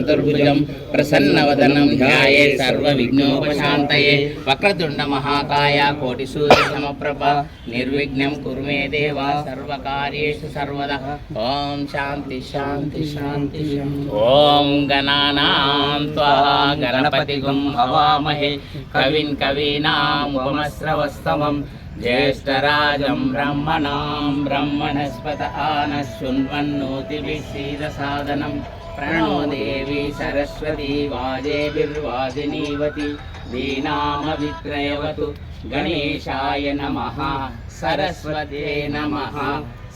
చతుర్భుజం ప్రసన్నవదనం ధ్యాయే సర్వ విఘ్నోపశాంతయే వక్రతుండ మహాకాయ కోటి సూర్య సమప్రభ నిర్విఘ్నం కురుమే దేవా సర్వకార్యేషు సర్వద ఓం శాంతి శాంతి శాంతి ఓం గణానాం త్వా గణపతిగం హవామహే కవిన్ కవీనాం ఉపమశ్రవస్తమం జ్యేష్ఠరాజం బ్రహ్మణాం బ్రహ్మణస్పత ఆనశృణ్వన్నోతిభిశ్రీరసాదనం సాధనం ప్రణో దేవి సరస్వతి వాజేభిర్వాదినీవతి దీనామవిక్రయవతు గణేశాయ నమః సరస్వతే నమః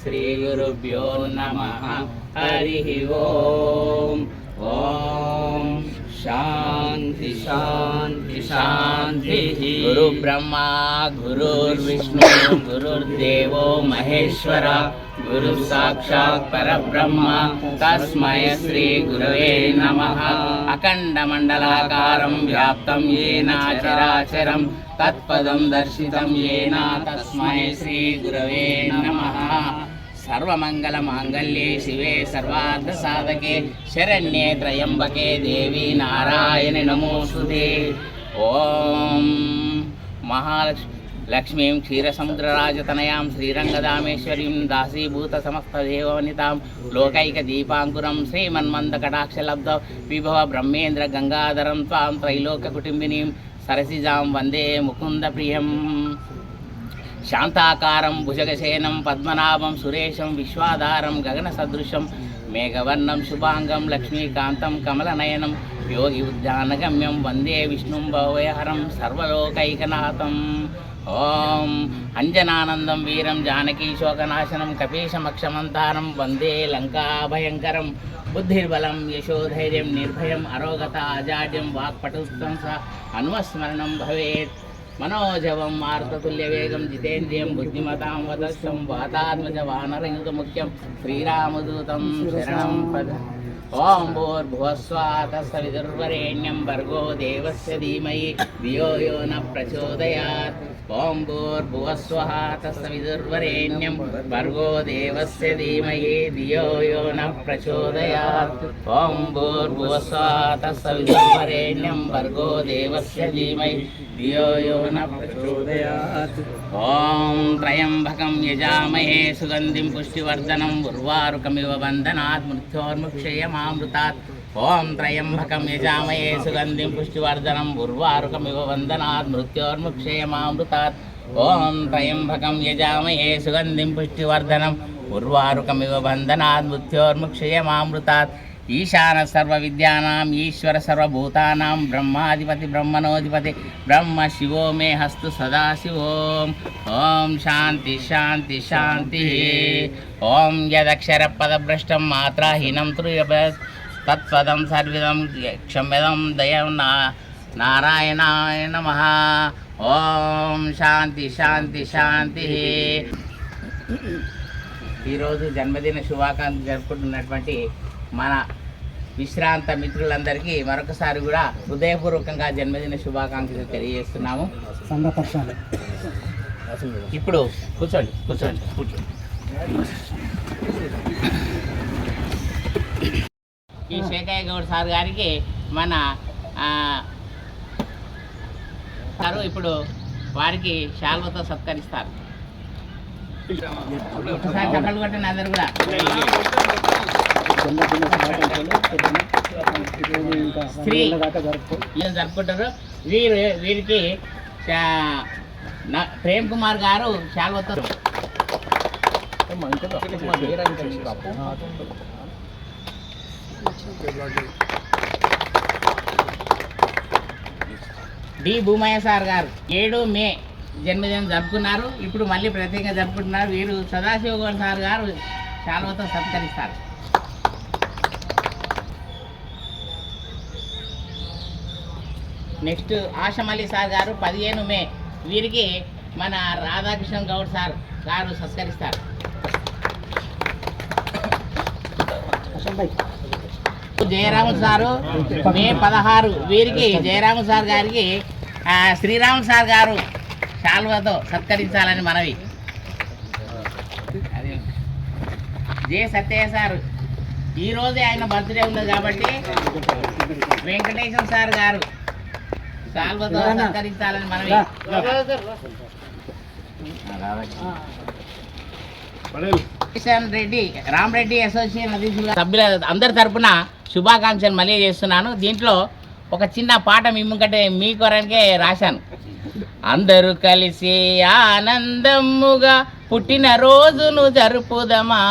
శ్రీగురుభ్యో నమః హరి ఓం ఓం శాంతి శాంతి శాంతి గురు బ్రహ్మ గురుర్విష్ణు గురుర్దేవో మహేశ్వర గురు సాక్షాత్ పరబ్రహ్మ తస్మయ శ్రీ గురవే నమ అఖండ మండలాకారం వ్యాప్తం ఏన చరాచరం తత్పదం దర్శితం ఏన తస్మయ శ్రీ గురవే నమ సర్వమంగళ మాంగళ్యే శివే సర్వార్థ సాధకే శరణ్యే త్రయంబకే దేవి నారాయణ నమోస్తుతే ఓం మహాలక్ష్మి లక్ష్మీం క్షీరసముద్రరాజతనయాం శ్రీరంగదామేశ్వరీం దాసీభూత సమస్తదేవనితాం లోకైక దీపాంకురం శ్రీమన్మందకటాక్షలబ్ధ విభవ బ్రహ్మేంద్ర గంగాధరం త్వాం త్రైలోకకుటుంబినీం సరసిజాం వందే ముకుంద ప్రియం శాంతాకారం భుజగశయనం పద్మనాభం సురేశం విశ్వాధారం గగన సదృశం మేఘవర్ణం శుభాంగం లక్ష్మీకాంతం కమలనయనం యోగి ఉద్యానగమ్యం వందే విష్ణుం భవయహరం సర్వలోకైకనాథం. ఓం అంజనానందం వీరం జానకీ శోకనాశనం కపీశమక్షమంతారం వందే లంకాభయంకరం బుద్ధిర్బలం యశోధైర్యం నిర్భయం అరోగత అజాడ్యం వాక్పటుత్వం స హనుమస్మరణం భవేత్ మనోజవం మార్తతుల్యవేగం జితేంద్రియం బుద్ధిమతాం వదస్సం వాతాత్మజ వానరయుత ముఖ్యం శ్రీరామదూతం శరణం పద ఓం భూర్భువస్వాతసవిదుర్వరేణ్యం భర్గో దేవస్య ధీమహి ధియో యో న ప్రచోదయాత్ ఓం భూర్భువస్వః తస్సవిదుర్వరేణ్యం భర్గో దేవస్య ధీమహి ధియో యో న ప్రచోదయాత్. ఓం భూర్భువస్వః తస్సవిదుర్వరేణ్యం భర్గో దేవస్య ధీమహి ధియో యో న ప్రచోదయాత్. ఓం త్రయంబకం యజామహే సుగంధిం పుష్టివర్ధనం ఉర్వారుకమివ వందనాత్. మృత్యోర్ముక్షయమామృతాత్ ఓం త్రయంబకం యజామయే సుగంధిం పుష్టివర్ధనం ఉర్వారుకమివ వందనాత్ మృత్యోర్ముక్షయమామృతాత్ ఓం త్రయంబకం యజామయే సుగంధిం పుష్టివర్ధనం ఉర్వారుకమివ వందనాత్ మృత్యోర్ముక్షయమామృతాత్ ఈశాన సర్వ విద్యానాం ఈశ్వర సర్వభూతానాం బ్రహ్మాధిపతి బ్రహ్మణోధిపతి బ్రహ్మ శివో మే హస్తు సదాశివోం. ఓం శాంతి శాంతి శాంతి. ఓం యదక్షర పదభ్రష్టం మాత్రాహీనం త్రుయభ తత్పదం సర్విదం క్షమ్యదం దయం నా నారాయణాయ నమ. ఓం శాంతి శాంతి శాంతి. ఈరోజు జన్మదిన శుభాకాంక్షలు జరుపుకుంటున్నటువంటి మన విశ్రాంత మిత్రులందరికీ మరొకసారి కూడా హృదయపూర్వకంగా జన్మదిన శుభాకాంక్షలు తెలియజేస్తున్నాము. ఇప్పుడు కూర్చోండి కూర్చోండి కూర్చోండి. ఈ శేఖయ్య గౌడ్ సార్ గారికి మన సారు ఇప్పుడు వారికి శాల్వతో సత్కరిస్తారు. ఒకసారి కొట్టండి అందరు కూడా. స్త్రీ ఇంకా ఏం జరుపుకుంటారు. వీరు వీరికి ప్రేమ్ కుమార్ గారు శాల్వతో డి భూమయ్య సార్ గారు. ఏడు మే జన్మదినం జరుపుకున్నారు. ఇప్పుడు మళ్ళీ ప్రత్యేకంగా జరుపుకుంటున్నారు. వీరు సదాశివగౌడ్ సార్ గారు శాల్వతో సత్కరిస్తారు. నెక్స్ట్ ఆశమల్లి సార్ గారు పదిహేను మే వీరికి మన రాధాకృష్ణ గౌడ్ సార్ గారు సత్కరిస్తారు. జయరాము సారు మే పదహారు వీరికి జయరాము సార్ గారికి ఆ, శ్రీరాము సార్ గారు శాల్వతో సత్కరించాలని మనవి. జే సత్యయ్య సార్ ఈ రోజే ఆయన బర్త్డే ఉన్నది కాబట్టి వెంకటేశ్వర సార్ గారు సాల్వతో సత్కరించాలని మనవి. కిషన్ రెడ్డి రామరెడ్డి అసోసియేషన్ సభ్యుల అందరి తరపున శుభాకాంక్షలు మళ్ళీ చేస్తున్నాను. దీంట్లో ఒక చిన్న పాట మీ మీ కొరకే రాశాను. అందరూ కలిసి ఆనందముగా పుట్టిన రోజును జరుపుదమా?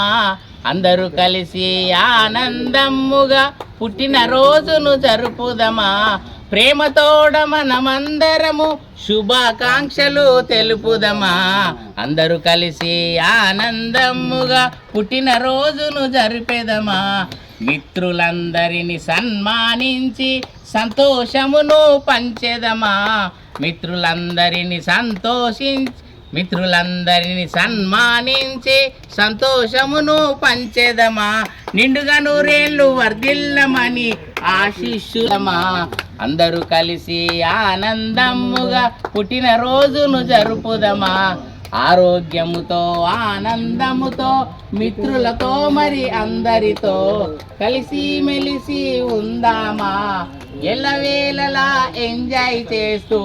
అందరూ కలిసి ఆనందముగా పుట్టిన రోజును జరుపుదమా? ప్రేమతోడ మనమందరము శుభాకాంక్షలు తెలుపుదమా. అందరూ కలిసి ఆనందముగా పుట్టిన రోజును జరిపేదమా. మిత్రులందరిని సన్మానించి సంతోషమును పంచెదమా. మిత్రులందరిని సంతోషించి మిత్రులందరిని సన్మానించి సంతోషమును పంచెదమా. నిండుగా నూరేళ్ళు వర్ధిల్లమని ఆశిష్యులమా. అందరూ కలిసి ఆనందముగా పుట్టిన రోజును జరుపుదమా. ఆరోగ్యముతో ఆనందముతో మిత్రులతో మరి అందరితో కలిసి మెలిసి ఉందామా. ఎల్లవేళలా ఎంజాయ్ చేస్తూ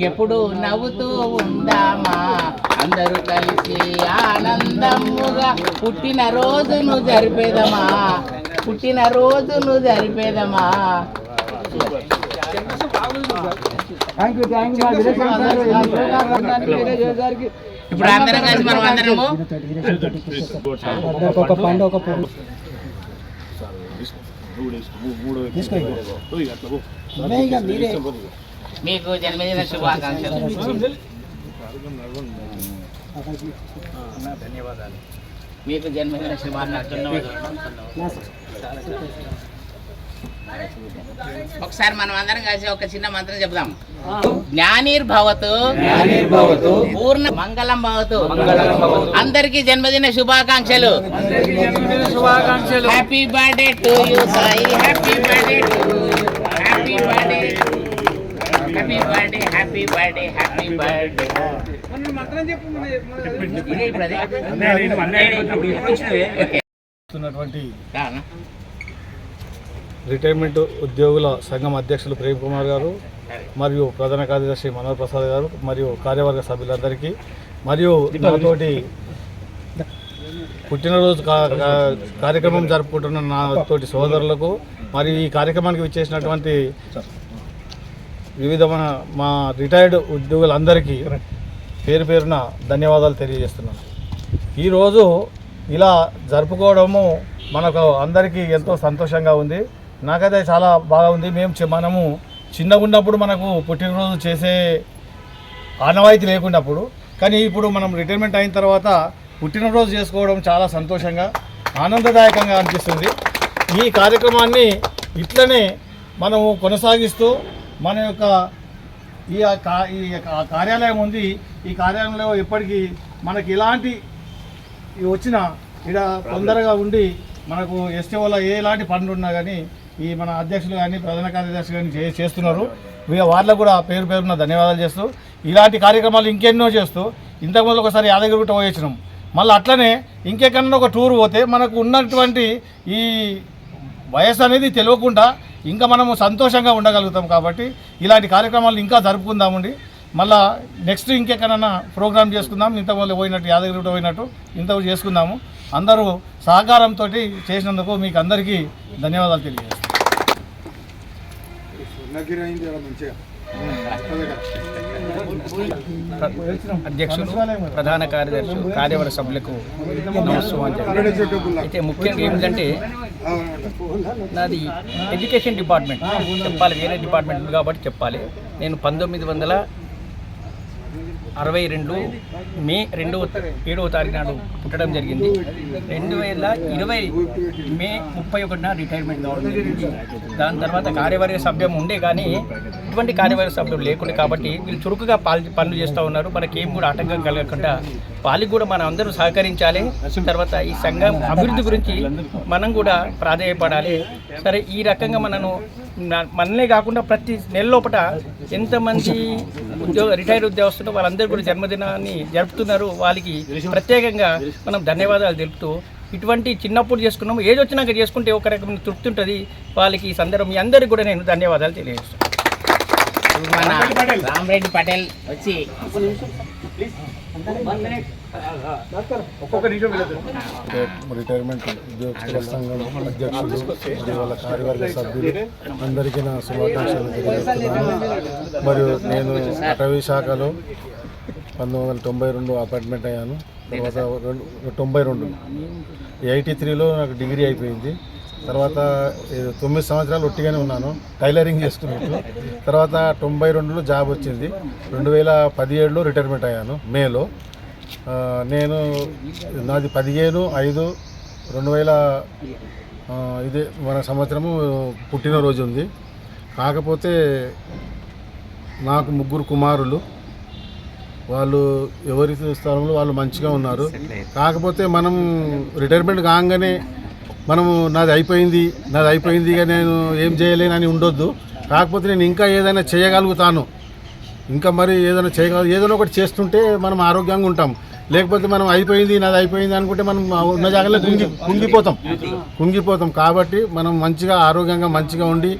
ఎప్పుడు నవ్వుతూ ఉందామా? అందరూ కలిసి ఆనందముగా పుట్టిన రోజును జరిపేదమా? పుట్టిన రోజును జరిపేదమా థ్యాంక్ యూ థ్యాంక్ యూ ఇప్పుడు అందరం కలిసి మనం అందరము ఒక పండు ఒక పండు తీసుకో ఇక. అదే ఇక మీరే మీకు జన్మదిన శుభాకాంక్షలు మీకు జన్మదిన శుభాకాంక్షలు ఒకసారి మనం అందరం కలిసి ఒక చిన్న మంత్రం చెప్దాం జ్ఞానిర్భవతు. పూర్ణ మంగళం భవతు అందరికీ జన్మదిన శుభాకాంక్షలు happy birthday to you Sai happy birthday happy birthday happy birthday happy birthday happy birthday ఇదే ఇప్పుడు అదే. ఓకే. చేస్తున్నటువంటి రానా? రిటైర్మెంట్ ఉద్యోగుల సంఘం అధ్యక్షులు ప్రేమ్ కుమార్ గారు మరియు ప్రధాన కార్యదర్శి మనోహర్ ప్రసాద్ గారు మరియు కార్యవర్గ సభ్యులందరికీ మరియు నాతోటి పుట్టినరోజు కా- కార్యక్రమం జరుపుకుంటున్న నా తోటి సోదరులకు మరియు ఈ కార్యక్రమానికి విచ్చేసినటువంటి వివిధ మన మా రిటైర్డ్ ఉద్యోగులందరికీ పేరు పేరున ధన్యవాదాలు తెలియజేస్తున్నాను. ఈరోజు ఇలా జరుపుకోవడము మనకు అందరికీ ఎంతో సంతోషంగా ఉంది. నాకైతే చాలా బాగా ఉంది. మేము మనము చిన్నగా ఉన్నప్పుడు మనకు పుట్టినరోజు చేసే ఆనవాయితీ లేకున్నప్పుడు కానీ ఇప్పుడు మనం రిటైర్మెంట్ అయిన తర్వాత పుట్టినరోజు చేసుకోవడం చాలా సంతోషంగా ఆనందదాయకంగా అనిపిస్తుంది. ఈ కార్యక్రమాన్ని ఇట్లనే మనము కొనసాగిస్తూ మన యొక్క ఈ యొక్క కార్యాలయం ఉంది. ఈ కార్యాలయంలో ఎప్పటికీ మనకి ఎలాంటి ఈ వచ్చిన ఇక్కడ తొందరగా ఉండి మనకు ఎస్టీ వల్ల ఎలాంటి పనులు ఉన్నా కానీ ఈ మన అధ్యక్షులు కానీ ప్రధాన కార్యదర్శి కానీ చే- చేస్తున్నారు. ఇక వాళ్ళకు కూడా పేరు పేరున ధన్యవాదాలు చేస్తూ ఇలాంటి కార్యక్రమాలు ఇంకెన్నో చేస్తూ ఇంతకుముందు ఒకసారి యాదగిరి గుట్ట పోయించినాం మళ్ళీ అట్లనే ఇంకెక్కడన్నా ఒక టూర్ పోతే మనకు ఉన్నటువంటి ఈ వయసు అనేది తెలియకుండా ఇంకా మనము సంతోషంగా ఉండగలుగుతాం కాబట్టి ఇలాంటి కార్యక్రమాలు ఇంకా జరుపుకుందామండి. మళ్ళా నెక్స్ట్ ఇంకెక్కడన్నా ప్రోగ్రామ్ చేసుకుందాం. ఇంతకుముందు పోయినట్టు యాదగిరి గుట్ట పోయినట్టు ఇంతకు చేసుకుందాము. అందరూ సహకారంతో చేసినందుకు మీకు అందరికీ ధన్యవాదాలు తెలియజేస్తాను అధ్యక్షులు ప్రధాన కార్యదర్శి కార్యవర్గ సభ్యులకు నమస్కారం అయితే ముఖ్యంగా ఏమిటంటే నాది ఎడ్యుకేషన్ డిపార్ట్మెంట్. చెప్పాలి వేరే డిపార్ట్మెంట్ కాబట్టి చెప్పాలి. నేను పంతొమ్మిది వందల అరవై రెండు మే రెండవ ఏడవ తారీఖు నాడు పుట్టడం జరిగింది. రెండు వేల ఇరవై మే ముప్పై ఒకటిన రిటైర్మెంట్ కావడం జరిగింది. దాని తర్వాత కార్యవర్గ సభ్యం ఉండే కానీ ఇటువంటి కార్యవర్గ సభ్యులు లేకుండే కాబట్టి వీళ్ళు చురుకుగా పాలు పనులు చేస్తూ ఉన్నారు. మనకేం కూడా ఆటంకం కలగకుండా వాళ్ళకి కూడా మనం అందరూ సహకరించాలి. తర్వాత ఈ సంఘం అభివృద్ధి గురించి మనం కూడా ప్రాధాన్యపడాలి సరే ఈ రకంగా మనను మనలే కాకుండా ప్రతి నెల లోపల ఎంతమంది ఉద్యోగ రిటైర్డ్ ఉద్యోగస్తులు వాళ్ళందరూ కూడా జన్మదినాన్ని జరుపుతున్నారు. వాళ్ళకి ప్రత్యేకంగా మనం ధన్యవాదాలు తెలుపుతూ ఇటువంటి చిన్నప్పుడు చేసుకున్నాము. ఏజ్ వచ్చినాక చేసుకుంటే ఒక రకమైన తృప్తి ఉంటుంది. వాళ్ళకి ఈ సందర్భం మీ అందరికీ కూడా నేను ధన్యవాదాలు తెలియజేస్తాను రామరెడ్డి పటేల్ వచ్చి రిటైర్మెంట్ ఉద్యోగస్తుల సంఘం అధ్యక్షులు వాళ్ళ కార్యవర్గ సభ్యులు అందరికీ నా శుభాకాంక్షలు తెలియజేస్తున్నాను. మరియు నేను అటవీ శాఖలో పంతొమ్మిది వందల తొంభై రెండు అపార్ట్మెంట్ అయ్యాను. తర్వాత రెండు తొంభై రెండు. ఎయిటీ త్రీలో నాకు డిగ్రీ అయిపోయింది. తర్వాత తొమ్మిది సంవత్సరాలు ఒట్టిగానే ఉన్నాను. టైలరింగ్ చేసుకున్నట్టు తర్వాత తొంభై రెండులో జాబ్ వచ్చింది. రెండు వేల పదిహేడులో రిటైర్మెంట్ అయ్యాను. మేలో. నేను నాది పదిహేను ఐదు రెండు వేల ఇది ఇదే మన సంవత్సరము పుట్టినరోజు ఉంది కాకపోతే నాకు ముగ్గురు కుమారులు. వాళ్ళు ఎవరి స్థానంలో వాళ్ళు మంచిగా ఉన్నారు. కాకపోతే మనం రిటైర్మెంట్ కాగానే మనము నాది అయిపోయింది నాది అయిపోయింది నేను ఏం చేయలేనని ఉండొద్దు. కాకపోతే నేను ఇంకా ఏదైనా చేయగలుగుతాను. ఇంకా మరి ఏదైనా చేయగల ఏదైనా ఒకటి చేస్తుంటే మనం ఆరోగ్యంగా ఉంటాం. లేకపోతే మనం అయిపోయింది నాది అయిపోయింది అనుకుంటే మనం ఉన్న జాగాలో కుంగి కుంగిపోతాం. కుంగిపోతాం. కాబట్టి మనం మంచిగా ఆరోగ్యంగా మంచిగా ఉండి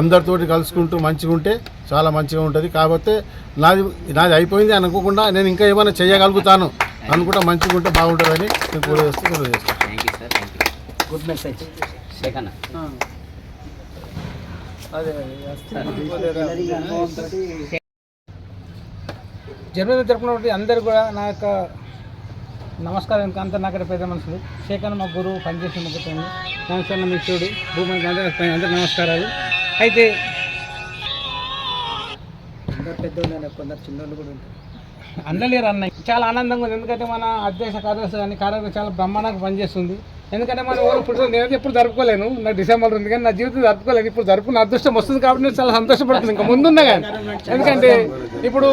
అందరితోటి కలుసుకుంటూ మంచిగా ఉంటే చాలా మంచిగా ఉంటుంది. కాకపోతే నాది నాది అయిపోయింది అనుకోకుండా నేను ఇంకా ఏమైనా చేయగలుగుతాను అనుకుంటా మంచిగా ఉంటే బాగుంటుందని నేను కూడా చేస్తూ కూడా చేస్తాను thank you sir thank you good message Sekhanna జన్మదిన జరుపుకున్నటువంటి అందరూ కూడా నా యొక్క నమస్కారం ఇంకా అంతా పెద్ద మనుషులు శేఖర్ మా గురువు పనిచేసిన ముగ్గుతాను నమస్కారం మిత్రుడు భూమి అందరూ అందరికి నమస్కారాలు. అయితే అందరు పెద్దోళ్ళు కొందరు చిన్నోళ్ళు కూడా ఉంటారు. అందలేరు అన్నయ్య. చాలా ఆనందంగా ఉంది. ఎందుకంటే మన అధ్యక్ష కార్యదర్శి కానీ కార్యదర్శి చాలా బ్రహ్మాండంగా పనిచేస్తుంది. ఎందుకంటే మన ఊరు ఇప్పుడు నేను ఎప్పుడు జరుపుకోలేను. నా డిసెంబర్ ఉంది కానీ నా జీవితం జరుపుకోలేను ఇప్పుడు జరుపుకున్న అదృష్టం వస్తుంది కాబట్టి నేను చాలా సంతోషపడుతుంది. ఇంకా ముందున్నా కానీ. ఎందుకంటే ఇప్పుడు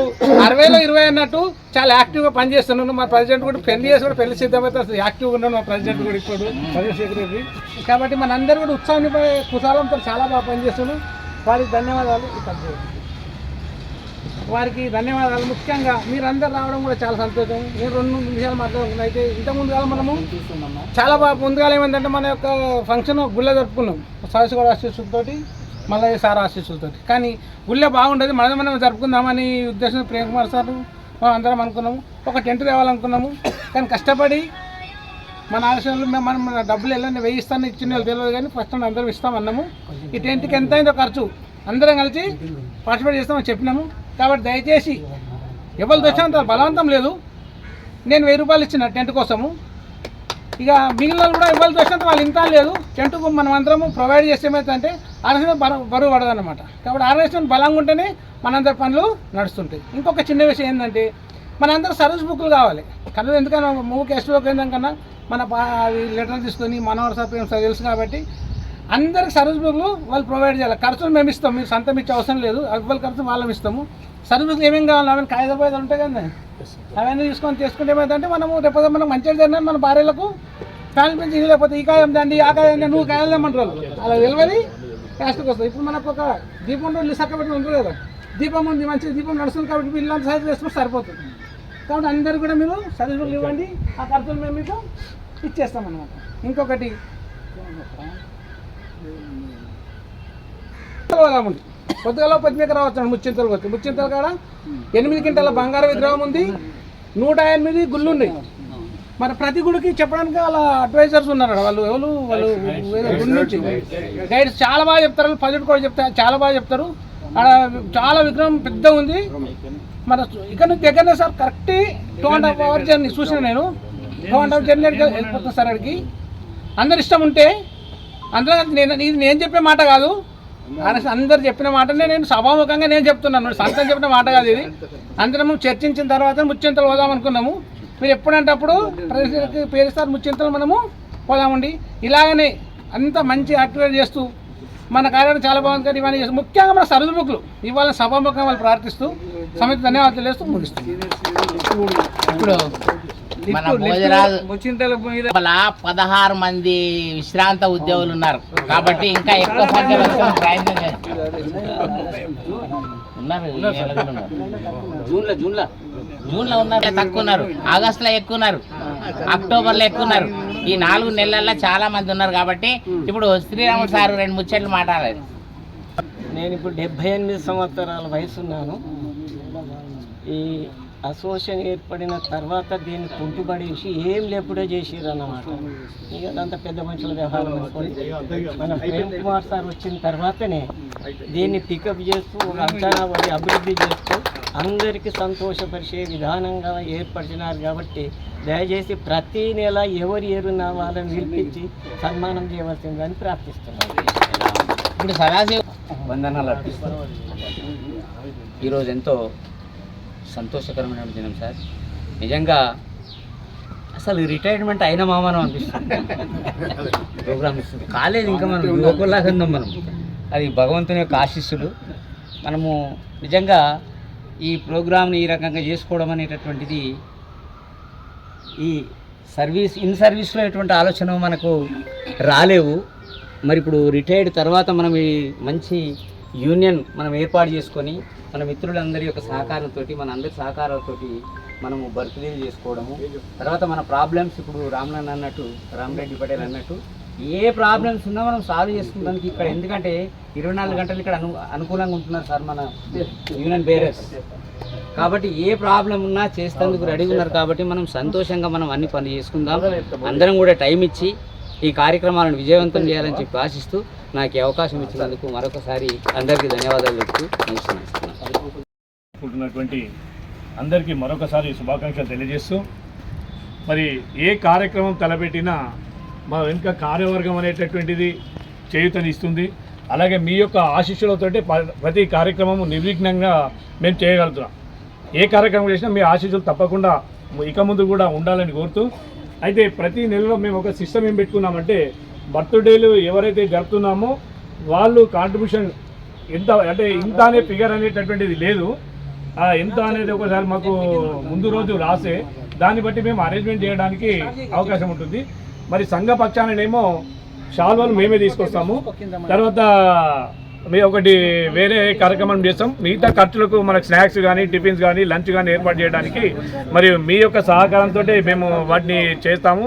అరవైలో ఇరవై అన్నట్టు చాలా యాక్టివ్గా పనిచేస్తున్నాను. మా ప్రెసిడెంట్ కూడా పెళ్ళి చేసి కూడా పెళ్ళి సిద్ధమైతే అసలు యాక్టివ్గా ఉన్నాను మా ప్రెసిడెంట్ కూడా ఇప్పుడు. ప్రదేశ్ సెక్రటరీ. కాబట్టి మనందరూ కూడా ఉత్సాహం కుశాలంతో చాలా బాగా పనిచేస్తున్నాను వారికి ధన్యవాదాలు. వారికి ధన్యవాదాలు. ముఖ్యంగా మీరందరూ రావడం కూడా చాలా సంతోషం. నేను రెండు మూడు నిమిషాలు మాట్లాడుకున్నాను అయితే ఇంత ముందుగా మనము చాలా బాగా ముందుగా ఏమైందంటే మన యొక్క ఫంక్షన్ గుళ్ళ జరుపుకున్నాం. సరస్వగడ ఆశీస్సులతోటి మళ్ళీ సార్ ఆశీస్సులతోటి. కానీ గుళ్ళ బాగుండేది. మనం మనం జరుపుకుందామని ఉద్దేశం ప్రేమ్ కుమార్ సార్ మనం అందరం అనుకున్నాము. ఒక టెంట్ తేవాలనుకున్నాము. కానీ కష్టపడి మన ఆలోచనలు మేము మనం మన డబ్బులు వెళ్ళండి వెయ్యి ఇచ్చిన వాళ్ళు తెలియదు కానీ ఫస్ట్ అందరం ఇస్తామన్నాము. ఈ టెంట్కి ఎంత అయిందో ఖర్చు. అందరం కలిసి పార్టిసిపేట్ చేస్తామని చెప్పినాము. కాబట్టి దయచేసి ఎవరు తెచ్చినంత బలవంతం లేదు. నేను వెయ్యి రూపాయలు ఇచ్చిన టెంట్ కోసము. ఇక మిగిలిన వాళ్ళు కూడా ఎవరు తెచ్చినంత వాళ్ళు ఇంత లేదు. టెంట్కు మనం అందరము ప్రొవైడ్ చేస్తే ఏమైతుందంటే బరువు బరువు పడదన్నమాట. కాబట్టి ఆర్గనైజేషన్ బలంగా ఉంటేనే మనందరి పనులు నడుస్తుంటాయి. ఇంకొక చిన్న విషయం ఏంటంటే మనందరూ సర్వీస్ బుక్లు కావాలి. కనుక ఎందుకన్నా మూవ్ కేసులోకి కన్నా మన పా- లెటర్ తీసుకొని మనోహర్ సార్ తెలుసు కాబట్టి అందరికి సర్వీస్ బుక్లు వాళ్ళు ప్రొవైడ్ చేయాలి. ఖర్చులు మేము ఇస్తాం మీరు సొంతం ఇచ్చే అవసరం లేదు. అవ్వల ఖర్చు వాళ్ళం ఇస్తాము. సర్వీస్ బుక్లు ఏమేమి కావాలి అవన్నీ కాగిత పోయేది ఉంటాయి కదా అవన్నీ తీసుకొని తీసుకుంటే ఏమైందంటే మనము రేపు మనం మంచిగా జరిగిన మన భార్యలకు ఫ్యామిలీ పెంచి లేకపోతే ఈ కాయం దండి ఆ కాయం నువ్వు కాయాలి అంటారు అలా తెలియదు. క్యాస్ట్కి వస్తుంది ఇప్పుడు మనకు ఒక దీపం రోజులు చక్కబెట్టి ఉంటుంది కదా. దీపం ఉంది మంచి దీపం నడుస్తుంది కాబట్టి ఇల్లంతా సర్వీస్ చేసుకుంటే సరిపోతుంది. కాబట్టి అందరు కూడా మీరు సర్వీస్ బుక్లు ఇవ్వండి. ఆ ఖర్చులు మేము మీకు ఇచ్చేస్తాం అనమాట ఇంకొకటి ఉంది పొద్దుగాల పత్రిక రావచ్చు ముచ్చింతలు వచ్చి ముచ్చింతల కాడ ఎనిమిది కింటల బంగారు విగ్రహం ఉంది. నూట ఎనిమిది గుళ్ళు ఉన్నాయి. మరి ప్రతి గుడికి చెప్పడానికి వాళ్ళ అడ్వైజర్స్ ఉన్నారు వాళ్ళు ఎవరు? వాళ్ళు వేరే గుడి నుంచి. గైడ్స్ చాలా బాగా చెప్తారు. వాళ్ళు కూడా చెప్తారు చాలా బాగా చెప్తారు. ఆడ చాలా విగ్రహం పెద్ద ఉంది. మన ఇక్కడ నుంచి దగ్గరనే sir correct two and half hour journey చూసిన నేను. టూ అండ్ హాఫ్ జర్నీ వెళ్ళిపోతాను సార్ అక్కడికి. అందరు ఇష్టం ఉంటే అందరూ నేను ఇది నేను చెప్పే మాట కాదు. అందరు చెప్పిన మాటనే నేను సభాముఖంగా నేను చెప్తున్నాను. సంతం చెప్పిన మాట కాదు ఇది. అందరము చర్చించిన తర్వాత ముచ్చింతలు పోదాం అనుకున్నాము. మీరు ఎప్పుడంటే అప్పుడు ప్రజలకి పేరుస్తారు ముచ్చింతలు మనము పోదామండి. ఇలాగనే అంత మంచి యాక్టివేట్ చేస్తూ మన కార్యాలయం చాలా బాగుంది కానీ ఇవన్నీ చేస్తూ ముఖ్యంగా మన సరుదు బుక్లు ఇవాళ సభాముఖంగా వాళ్ళు ప్రార్థిస్తూ సమితి ధన్యవాదాలు తెలియజేస్తూ ముగిస్తాం ఇప్పుడు మన భోజరాజు లోపల పదహారు మంది విశ్రాంత ఉద్యోగులు ఉన్నారు. కాబట్టి ఇంకా ఎక్కువ సంఖ్యలో వచ్చే ప్రయత్నం చేయండి. ఉన్నారు ఈ నెల కూడా ఉన్నారు. జూన్లో ఉన్నారు తక్కువ ఉన్నారు. ఆగస్టులో ఎక్కువ ఉన్నారు. అక్టోబర్లో ఎక్కువ ఉన్నారు. ఈ నాలుగు నెలల్లో చాలా మంది ఉన్నారు కాబట్టి ఇప్పుడు శ్రీరాములు సార్ రెండు ముచ్చట్లు మాట్లాడాలి. నేను ఇప్పుడు డెబ్భై ఎనిమిది సంవత్సరాల వయసున్నాను. ఈ అసోసియేషన్ ఏర్పడిన తర్వాత దీన్ని కుంటుపడేసి ఏం లేకుండా చేసిర్రు అన్నమాట ఇక అదంతా పెద్ద మనుషుల వ్యవహారం అనుకోండి. మన ప్రేమ్ కుమార్ సార్ వచ్చిన తర్వాతనే దీన్ని పికప్ చేస్తూ ఒక అంచనా పడి అభివృద్ధి చేస్తూ అందరికీ సంతోషపరిచే విధానంగా ఏర్పరిచినారు కాబట్టి దయచేసి ప్రతి నెల ఎవరు ఏరున్న వాళ్ళని పిలిపించి సన్మానం చేయవలసిందని ప్రార్థిస్తున్నాను ఇప్పుడు సరాసరి వందనాలు అర్పిస్తాం ఈరోజు ఎంతో సంతోషకరమైన దినం సార్. నిజంగా అసలు రిటైర్మెంట్ అయిన మామనం అనిపిస్తుంది. ప్రోగ్రామ్ ఇస్తుంది. కాలేదు ఇంకా మనం యువకుల్లాగా ఉందాం మనం. అది భగవంతుని యొక్క ఆశీస్సులు. మనము నిజంగా ఈ ప్రోగ్రామ్ని ఈ రకంగా చేసుకోవడం అనేటటువంటిది ఈ సర్వీస్ ఇన్ సర్వీస్లో ఎటువంటి ఆలోచన మనకు రాలేవు. మరి ఇప్పుడు రిటైర్డ్ తర్వాత మనం ఈ మంచి యూనియన్ మనం ఏర్పాటు చేసుకొని మన మిత్రులందరి యొక్క సహకారంతో మన అందరి సహకారంతో మనము బర్త్డేలు చేసుకోవడము. తర్వాత మన ప్రాబ్లమ్స్ ఇప్పుడు రామ్నాథ్ అన్నట్టు రామరెడ్డి పటేల్ అన్నట్టు ఏ ప్రాబ్లమ్స్ ఉన్నా మనం సాల్వ్ చేసుకుంటానికి ఇక్కడ ఎందుకంటే ఇరవై నాలుగు గంటలు ఇక్కడ అను అనుకూలంగా ఉంటున్నారు సార్ మన యూనియన్ బేరర్స్. కాబట్టి ఏ ప్రాబ్లం ఉన్నా చేసేందుకు రెడీ ఉన్నారు కాబట్టి మనం సంతోషంగా మనం అన్ని పనులు చేసుకుందాం. అందరం కూడా టైం ఇచ్చి ఈ కార్యక్రమాలను విజయవంతం చేయాలని చెప్పి ఆశిస్తూ నాకు అవకాశం ఇచ్చినందుకు మరొకసారి అందరికీ ధన్యవాదాలు చెప్తూ అనుకుంటున్నటువంటి అందరికీ మరొకసారి శుభాకాంక్షలు తెలియజేస్తూ మరి ఏ కార్యక్రమం తలపెట్టినా మా వెనుక కార్యవర్గం అనేటటువంటిది చేయుతనిస్తుంది. అలాగే మీ యొక్క ఆశీస్సులతోటి ప్రతి కార్యక్రమము నిర్విఘ్నంగా మేము చేయగలుగుతున్నాం. ఏ కార్యక్రమం చేసినా మీ ఆశీస్సులు తప్పకుండా ఇక ముందు కూడా ఉండాలని కోరుతూ అయితే ప్రతి నెలలో మేము ఒక సిస్టమ్ ఏం పెట్టుకున్నామంటే బర్త్డేలు ఎవరైతే జరుపుతున్నామో వాళ్ళు కాంట్రిబ్యూషన్ ఎంత అంటే ఇంత అనే ఫిగర్ అనేటటువంటిది లేదు. ఎంత అనేది ఒకసారి మాకు ముందు రోజు రాసే దాన్ని బట్టి మేము అరేంజ్మెంట్ చేయడానికి అవకాశం ఉంటుంది. మరి సంఘ పక్షాననేమో షాల్వాలు మేమే తీసుకొస్తాము. తర్వాత మేము ఒకటి వేరే కార్యక్రమం చేస్తాం. మిగతా ఖర్చులకు మనకు స్నాక్స్ కానీ టిఫిన్స్ కానీ లంచ్ కానీ ఏర్పాటు చేయడానికి మరియు మీ యొక్క సహకారంతో మేము వాటిని చేస్తాము.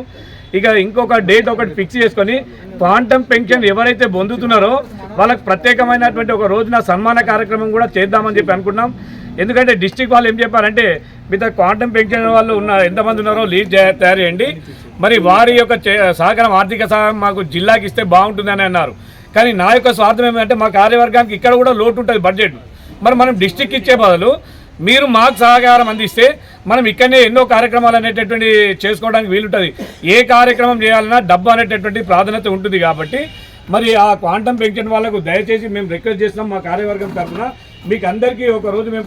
ఇక ఇంకొక డేట్ ఒకటి ఫిక్స్ చేసుకొని క్వాంటమ్ పెన్షన్ ఎవరైతే పొందుతున్నారో వాళ్ళకి ప్రత్యేకమైనటువంటి ఒక రోజున సన్మాన కార్యక్రమం కూడా చేద్దామని చెప్పి అనుకున్నాం ఎందుకంటే డిస్టిక్ వాళ్ళు ఏం చెప్పారంటే మిగతా క్వాంటమ్ పెన్షన్ వాళ్ళు ఉన్న ఎంతమంది ఉన్నారో లీడ్ తయారు చేయండి మరి వారి యొక్క సహకారం ఆర్థిక సహాయం మాకు జిల్లాకి ఇస్తే బాగుంటుందని అన్నారు. కానీ నా యొక్క స్వార్థం ఏమంటే మా కార్యవర్గానికి ఇక్కడ కూడా లోటు ఉంటుంది బడ్జెట్ మరి మనం డిస్టిక్ ఇచ్చే బదులు మీరు మాకు సహకారం అందిస్తే మనం ఇక్కడనే ఎన్నో కార్యక్రమాలు అనేటటువంటి చేసుకోవడానికి వీలుంటుంది. ఏ కార్యక్రమం చేయాలన్నా డబ్బు అనేటటువంటి ప్రాధాన్యత ఉంటుంది కాబట్టి మరి ఆ క్వాంటం పెన్షన్ వాళ్ళకు దయచేసి మేము రిక్వెస్ట్ చేస్తున్నాం మా కార్యవర్గం తరఫున. మీకు అందరికీ ఒక రోజు మేము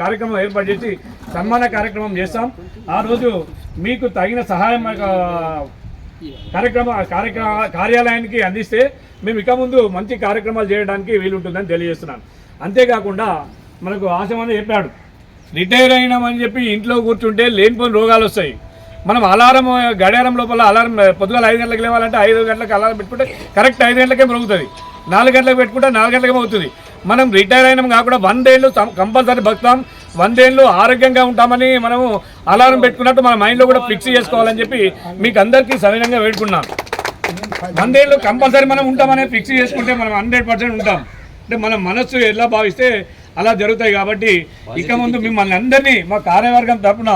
కార్యక్రమం ఏర్పాటు చేసి సన్మాన కార్యక్రమం చేస్తాం. ఆ రోజు మీకు తగిన సహాయం కార్యక్రమ కార్యక్రమ కార్యాలయానికి అందిస్తే మేము ఇక ముందు మంచి కార్యక్రమాలు చేయడానికి వీలుంటుందని తెలియజేస్తున్నాను. అంతేకాకుండా మనకు ఆశమని చెప్పాడు. రిటైర్ అయినామని చెప్పి ఇంట్లో కూర్చుంటే లేనిపోని రోగాలు వస్తాయి. మనం అలారం గడియారం లోపల అలారం పొద్దుగాల ఐదు గంటలకు లేవాలంటే ఐదు గంటలకు అలారం పెట్టుకుంటే కరెక్ట్ ఐదు గంటలకే మరుగుతుంది. నాలుగు గంటలకు పెట్టుకుంటే నాలుగు గంటలకే అవుతుంది మనం రిటైర్ అయినాం కాకుండా వందేళ్ళు కంపల్సరీ బతుకుతాం. వందేళ్ళు ఆరోగ్యంగా ఉంటామని మనము అలారం పెట్టుకున్నట్టు మన మైండ్లో కూడా ఫిక్స్ చేసుకోవాలని చెప్పి మీకు అందరికీ సవినంగా వేడుకున్నాం వందేళ్ళు కంపల్సరీ మనం ఉంటామని ఫిక్స్ చేసుకుంటే మనం హండ్రెడ్ పర్సెంట్ ఉంటాం. అంటే మన మనస్సు ఎలా భావిస్తే అలా జరుగుతాయి కాబట్టి ఇక ముందు మిమ్మల్ని అందరినీ మా కార్యవర్గం తరపున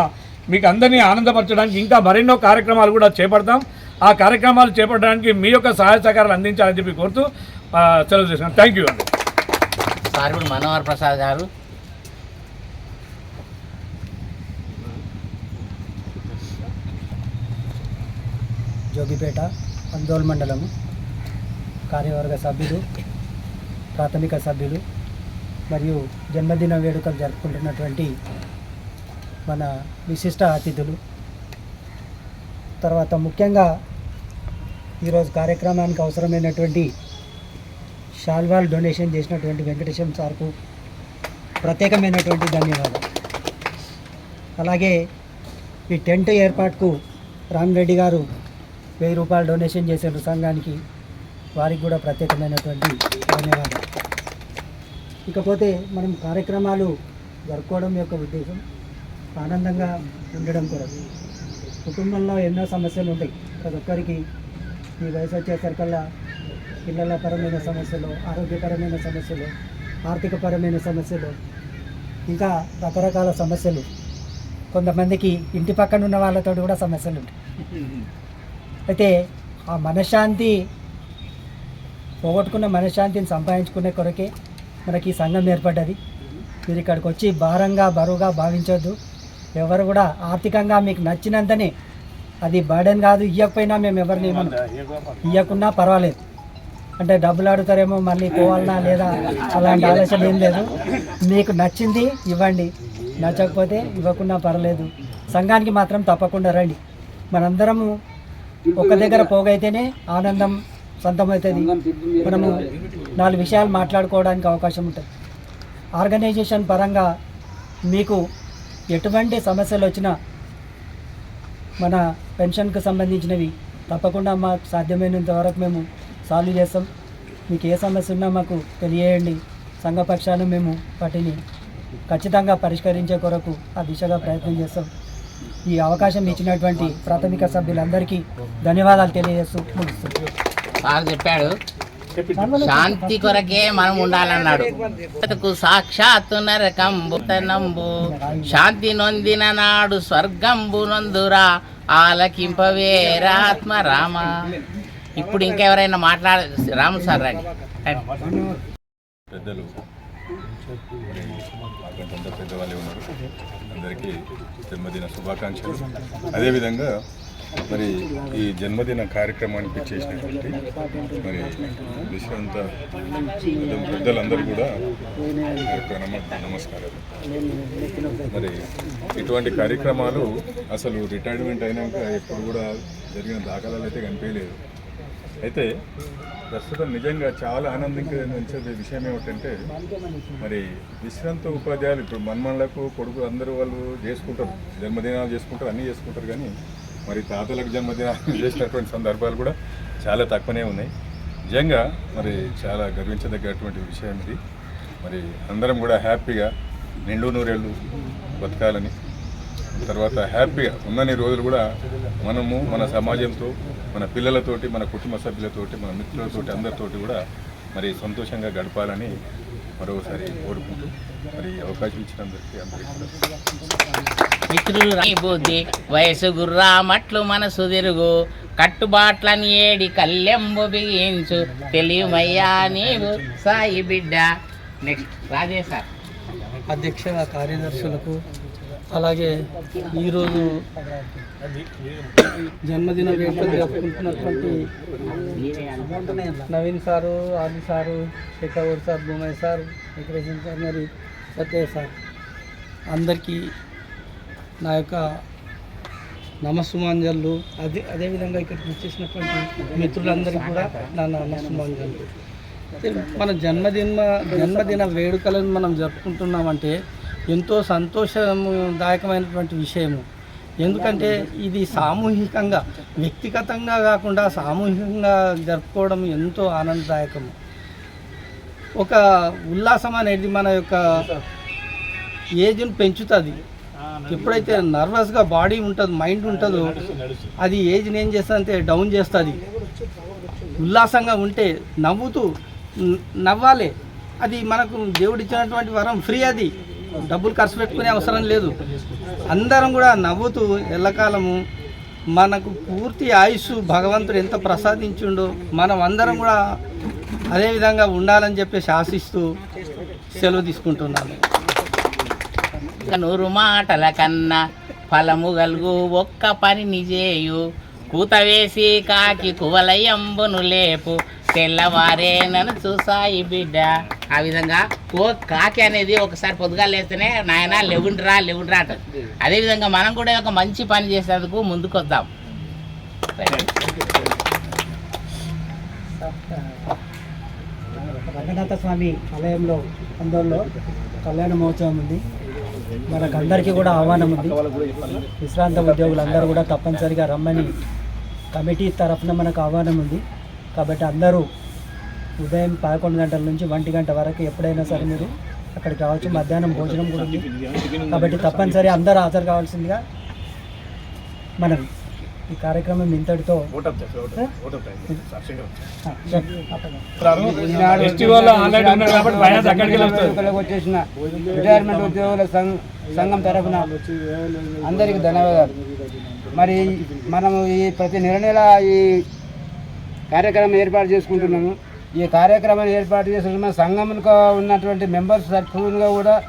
మీకు అందరినీ ఆనందపరచడానికి ఇంకా మరెన్నో కార్యక్రమాలు కూడా చేపడతాం. ఆ కార్యక్రమాలు చేపట్టడానికి మీ యొక్క సహాయ సహకారాలు అందించాలని చెప్పి కోరుతూ సెలవు చేస్తున్నాను థ్యాంక్ యూ అండి. సార్ ఇప్పుడు మనోహర్ ప్రసాద్ గారు. జోగిపేట అందోల్ మండలము కార్యవర్గ సభ్యులు ప్రాథమిక సభ్యులు మరియు జన్మదిన వేడుకలు జరుపుకుంటున్నటువంటి మన విశిష్ట అతిథులు. తర్వాత ముఖ్యంగా ఈరోజు కార్యక్రమానికి అవసరమైనటువంటి షాల్వాల్ డొనేషన్ చేసినటువంటి వెంకటేశం సార్కు ప్రత్యేకమైనటువంటి ధన్యవాదాలు. అలాగే ఈ టెంట్ ఏర్పాటుకు రామిరెడ్డి గారు వెయ్యి రూపాయలు డొనేషన్ చేసిన సంఘానికి వారికి కూడా ప్రత్యేకమైనటువంటి ధన్యవాదాలు. ఇకపోతే మనం కార్యక్రమాలు జరుపుకోవడం యొక్క ఉద్దేశం ఆనందంగా ఉండడం కొరకు. కుటుంబంలో ఎన్నో సమస్యలు ఉంటాయి. ప్రతి ఒక్కరికి ఈ వయసు వచ్చేసరికల్లా పిల్లల పరమైన సమస్యలు ఆరోగ్యపరమైన సమస్యలు ఆర్థికపరమైన సమస్యలు ఇంకా రకరకాల సమస్యలు. కొంతమందికి ఇంటి పక్కన ఉన్న వాళ్ళతో కూడా సమస్యలు ఉంటాయి. అయితే ఆ మనశ్శాంతి పోగొట్టుకున్న మనశ్శాంతిని సంపాదించుకునే కొరకే మనకి ఈ సంఘం ఏర్పడ్డది. మీరు ఇక్కడికి వచ్చి భారంగా బరువుగా భావించొద్దు. ఎవరు కూడా ఆర్థికంగా మీకు నచ్చినంతనే అది బర్డెన్ కాదు ఇవ్వకపోయినా మేము ఎవరిని ఇవ్వకున్నా పర్వాలేదు. అంటే డబ్బులు అడుగుతారేమో మళ్ళీ పోవాలనా లేదా అలాంటి ఆలోచన ఏం లేదు. మీకు నచ్చింది ఇవ్వండి. నచ్చకపోతే ఇవ్వకున్నా పర్లేదు. సంఘానికి మాత్రం తప్పకుండా రండి. మనందరము ఒక దగ్గర పోగైతేనే ఆనందం సొంతమవుతుంది. మనము నాలుగు విషయాలు మాట్లాడుకోవడానికి అవకాశం ఉంటుంది. ఆర్గనైజేషన్ పరంగా మీకు ఎటువంటి సమస్యలు వచ్చినా మన పెన్షన్కు సంబంధించినవి తప్పకుండా మాకు సాధ్యమైనంత వరకు మేము సాల్వ్ చేస్తాం. మీకు ఏ సమస్య ఉన్నా మాకు తెలియజేయండి. సంఘపక్షాలు మేము వాటిని ఖచ్చితంగా పరిష్కరించే కొరకు ఆ దిశగా ప్రయత్నం చేస్తాం. ఈ అవకాశం ఇచ్చినటువంటి ప్రాథమిక సభ్యులందరికీ ధన్యవాదాలు తెలియజేస్తూ చెప్పాడు. శాంతి కొరకే మనం ఉండాలన్నాడు. సాక్షాత్తు నరకంబు తనంబు శాంతి నొందిన నాడు స్వర్గంబు నొందురా. ఆలకింపవేరా ఆత్మ రామ ఇప్పుడు ఇంకెవరైనా మాట్లాడ రాము సార్ రండి. పెద్దలు. పెద్దవాళ్ళే ఉన్నారు. అందరికీ జన్మదిన శుభాకాంక్షలు. అదేవిధంగా మరి ఈ జన్మదిన కార్యక్రమానికి చేసినటువంటి మరి విశ్రాంత పెద్దలందరూ కూడా నమ నమస్కారాలు. మరి ఇటువంటి కార్యక్రమాలు అసలు రిటైర్మెంట్ అయినాక ఎప్పుడు కూడా జరిగిన దాఖలాలు అయితే కనిపించలేదు. అయితే ప్రస్తుతం నిజంగా చాలా ఆనందించే విషయం ఏమిటంటే మరి విశ్రాంత ఉపాధ్యాయులు ఇప్పుడు మన్మన్లకు కొడుకు అందరూ వాళ్ళు చేసుకుంటారు. జన్మదినాలు చేసుకుంటారు అన్నీ చేసుకుంటారు కానీ మరి తాతలకు జన్మదినాలు చేసినటువంటి సందర్భాలు కూడా చాలా తక్కువనే ఉన్నాయి. నిజంగా మరి చాలా గర్వించదగ్గటువంటి విషయం ఇది. మరి అందరం కూడా హ్యాపీగా నిండు నూరేళ్ళు బతకాలని తర్వాత హ్యాపీగా ఉన్నన్ని రోజులు కూడా మనము మన సమాజంతో మన పిల్లలతోటి మన కుటుంబ సభ్యులతోటి మన మిత్రులతోటి అందరితోటి కూడా మరి సంతోషంగా గడపాలని మరోసారి కోరుకుంటూ మరి అవకాశం ఇచ్చినందరికీ అందరికీ మిత్రులు బుద్ధి వయసు గుర్రా మట్లు మనసు తిరుగు. కట్టుబాట్లని ఏడి కళ్ళెంబు బిగించు. తెలియమయ్యా నీవు సాయి బిడ్డ. Next Rajesh sir. అధ్యక్ష కార్యదర్శులకు అలాగే ఈరోజు జన్మదిన వేడుకలు జరుపుకుంటున్నటువంటి Naveen sir Adi sir Shekhar sir Bhumayya sir Venkateswara sir మరి సత్యయ్య సార్. అందరికీ నా యొక్క నమస్సుమాంజలు అదే అదేవిధంగా ఇక్కడికి వచ్చేసినటువంటి మిత్రులందరికీ కూడా నా నమస్సుమాంజలు. మన జన్మదిన జన్మదిన వేడుకలను మనం జరుపుకుంటున్నామంటే ఎంతో సంతోషదాయకమైనటువంటి విషయము. ఎందుకంటే ఇది సామూహికంగా వ్యక్తిగతంగా కాకుండా సామూహికంగా జరుపుకోవడం ఎంతో ఆనందదాయకము. ఒక ఉల్లాసం అనేది మన యొక్క ఏజ్ను పెంచుతుంది. ఎప్పుడైతే నర్వస్గా బాడీ ఉంటుంది మైండ్ ఉంటుందో అది ఏజ్ని ఏం చేస్తుంది డౌన్ చేస్తుంది. ఉల్లాసంగా ఉంటే నవ్వుతూ నవ్వాలి. అది మనకు దేవుడిచ్చినటువంటి వరం ఫ్రీ అది. డబ్బులు ఖర్చు పెట్టుకునే అవసరం లేదు. అందరం కూడా నవ్వుతూ ఎల్లకాలము మనకు పూర్తి ఆయుష్ భగవంతుడు ఎంత ప్రసాదించుండో మనం అందరం కూడా అదే విధంగా ఉండాలని చెప్పేసి ఆశిస్తూ సెలవు తీసుకుంటున్నాను. నూరు మాటల కన్నా ఫలము గలుగు ఒక్క పని నిజేయు కూత వేసి కాకి కువలయంబును లేపు. తెల్లవారే నన్ను చూసాయి బిడ్డ. ఆ విధంగా ఓ కాకి అనేది ఒకసారి పొద్దుగా లేస్తేనే నాయన లెవుండ్రా లెవుండ్రా అంట అదేవిధంగా మనం కూడా ఒక మంచి పని చేసేందుకు ముందుకు వద్దాం రంగనాథ స్వామి ఆలయంలో అందరిలో కళ్యాణ మహోత్సవం ఉంది. మనకు అందరికీ కూడా ఆహ్వానం ఉంది. విశ్రాంత ఉద్యోగులందరూ కూడా తప్పనిసరిగా రమ్మని కమిటీ తరఫున మనకు ఆహ్వానం ఉంది. కాబట్టి అందరూ ఉదయం పదకొండు గంటల నుంచి ఒంటి గంట వరకు ఎప్పుడైనా సరే మీరు అక్కడికి రావచ్చు. మధ్యాహ్నం భోజనం కూడా ఉంది. కాబట్టి తప్పనిసరి అందరూ హాజరు కావాల్సిందిగా మనం ఈ కార్యక్రమం ఇంతటితో వచ్చేసిన రిటైర్మెంట్ ఉద్యోగుల సంఘ- సంఘం తరఫున అందరికీ ధన్యవాదాలు. మరి మనము ఈ ప్రతి నెల నెల ఈ కార్యక్రమం ఏర్పాటు చేసుకుంటున్నాము. ఈ కార్యక్రమాన్ని ఏర్పాటు చేసుకున్న మన సంఘంలో ఉన్నటువంటి మెంబర్స్ సభ్యులుగా కూడా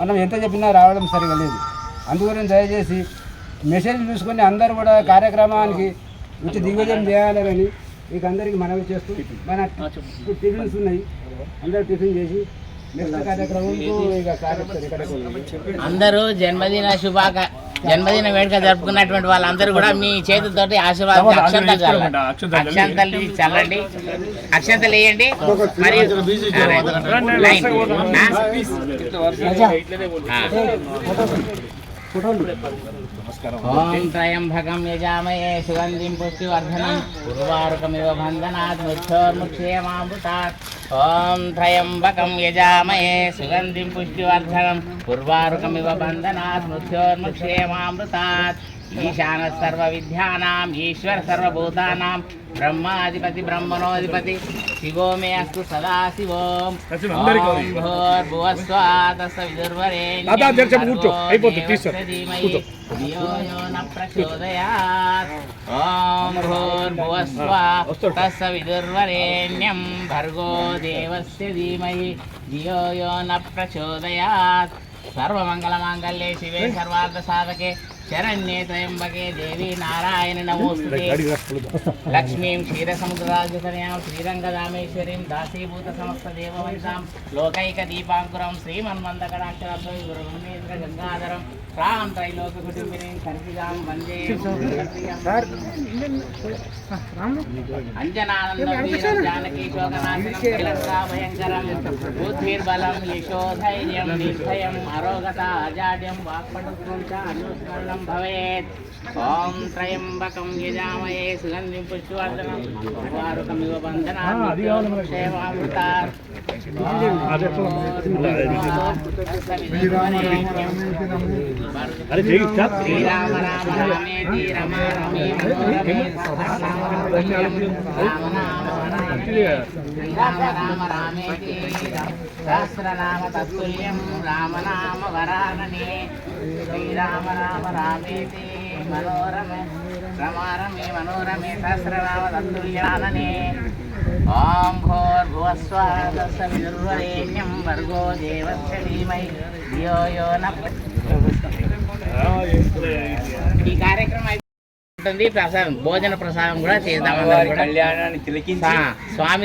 మనం ఎంత చెప్పినా రావడం సరిగా లేదు. అందుగురించి దయచేసి మెసేజ్ చూసుకొని అందరూ కూడా కార్యక్రమానికి వచ్చి దిగ్విజయం చేయాలని మీకు అందరికీ మనవి చేస్తూ మన టిఫిన్స్ ఉన్నాయి. అందరూ టిఫిన్ చేసి అందరూ జన్మదిన శుభాక జన్మదిన వేడుక జరుపుకున్నటువంటి వాళ్ళందరూ కూడా మీ చేతులతోటి ఆశీర్వాదం అక్షంతలు చల్లండి. అక్షంతలు చల్లండి. అక్షంతలు వేయండి. మరియు లైన్. ఆ? ఓం త్రయంబకం యజామయే సుగంధిం పుష్టివర్ధనం ఉర్వారుకమివ బంధనాత్ మృత్యోర్ముక్షేమామృతాత్ ఓం త్రయంబకం యజామయే సుగంధిం పుష్టివర్ధనం ఉర్వారుకమివ బంధనాత్ మృత్యోర్ముక్షేమామృతాత్ ఈశాన సర్వ విద్యానాం ఈశ్వర సర్వభూతానాం బ్రహ్మాధిపతి బ్రహ్మణోధిపతి శివో మే అస్తు సదా శివోం ఓం భూర్భువస్వాతస్స విదుర్వరేణ్యం భర్గో దేవస్య ధీమహి ధియో యో న ప్రచోదయాత్। ఓం భూర్భువస్వ తస్స విదుర్వరేణ్యం। భర్గో దేవస్య ధీమహి ధియో యో న ప్రచోదయాత్। సర్వమంగళమాంగళ్యే శివే సర్వార్థ సాధకే। శరణ్యే త్రయంబకే దేవి నారాయణ నమోస్తుతే లక్ష్మీం క్షీరసముద్రరాజతనయాం శ్రీరంగదామేశ్వరీం దాసీభూత సమస్త దేవవంశాం లోకైక దీపాంకురం శ్రీమన్మందకటాక్షరాభ్య గురుమేంద్ర గంగాధరం రాం త్రైలోక కుటుంబినీం కర్పిదాం వందే అంజనానందం వీరం జానకీ శోకనాశనం శ్రీలంకా భయంకరం. బుద్ధిర్బలం యశోధైర్యం నిర్భయం అరోగత అజాడ్యం వాక్పటుత్వం చ అనుస్మరణం భవేత్. ఓం త్రయంబకం యజామయే సుగంధిం పుష్టివర్ధనం. వారుకమివ బంధనాక్షేమామృతార్ శ్రీరామ రామ రామేతి రమ రమే మనోరమే రామ రామ రామ రామేతి సహస్రనామ తత్తుల్యం రామనామ వరాననే శ్రీరామ రామ రామేతి మనోరమే రమారమే మనోరమే సహస్రనామ తత్తుల్యాననే ఓం భూర్భువస్వాదస్స విదుర్వరేణ్యం భర్గో దేవస్య ధీమహి ధియో యో న ఈ కార్యక్రమం ఉంటుంది ప్రసాదం భోజన ప్రసాదం కూడా చేద్దాం. కళ్యాణాన్ని స్వామి